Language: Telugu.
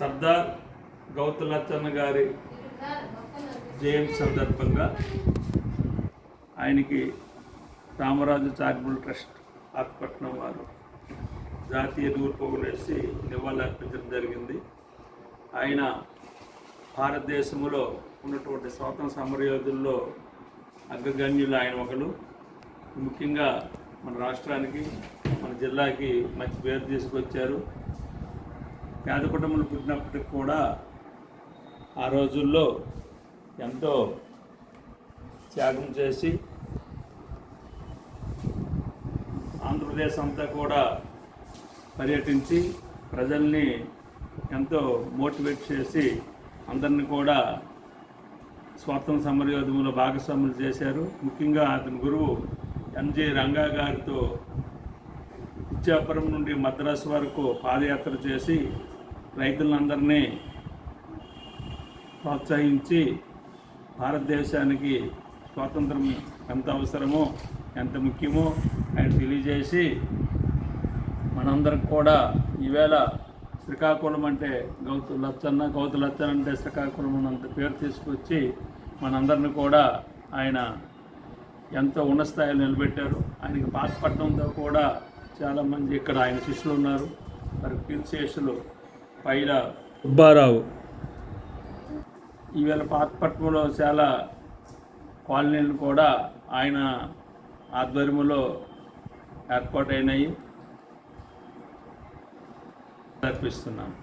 సర్దార్ గౌతలచ్చన్న గారి జయంతి సందర్భంగా ఆయనకి రామరాజు చారిటబుల్ ట్రస్ట్ ఆత్పట్నం వారు జాతీయ దూర్పోగులు వేసి నివాళులర్పించడం జరిగింది. ఆయన భారతదేశంలో ఉన్నటువంటి స్వాతంత్ర సమరయోధుల్లో అగ్రగణ్యులు ఆయన ఒకరు ముఖ్యంగా మన రాష్ట్రానికి మన జిల్లాకి మంచి పేరు తీసుకొచ్చారు. పేద కుటుంబంలో పుట్టినప్పటికి కూడా ఆ రోజుల్లో ఎంతో త్యాగం చేసి ఆంధ్రప్రదేశ్ అంతా కూడా పర్యటించి ప్రజల్ని ఎంతో మోటివేట్ చేసి అందరిని కూడా స్వాతంత్ర సమరయోధంలో భాగస్వాములు చేశారు. ముఖ్యంగా అతని గురువు ఎంజే రంగా గారితో ఇచ్చాపురం నుండి మద్రాసు వరకు పాదయాత్ర చేసి రైతులందరినీ ప్రోత్సహించి భారతదేశానికి స్వాతంత్రం ఎంత అవసరమో ఎంత ముఖ్యమో ఆయన తెలియజేసి మనందరికి కూడా ఈవేళ శ్రీకాకుళం అంటే గౌతు లచ్చన్న గౌతు లచ్చన్న అంటే శ్రీకాకుళం అంత పేరు తీసుకొచ్చి మనందరిని కూడా ఆయన ఎంతో ఉన్నత స్థాయిలో నిలబెట్టారు. ఆయనకి పాతపట్నంతో కూడా చాలామంది ఇక్కడ ఆయన శిష్యులు ఉన్నారు. మరి కీర్తిశేషులు పైల సుబ్బారావు. ఈవేళ పాతపట్నంలో చాలా కాలనీలు కూడా ఆయన ఆధ్వర్యంలో ఏర్పాటైనాయి. అర్పిస్తున్నాను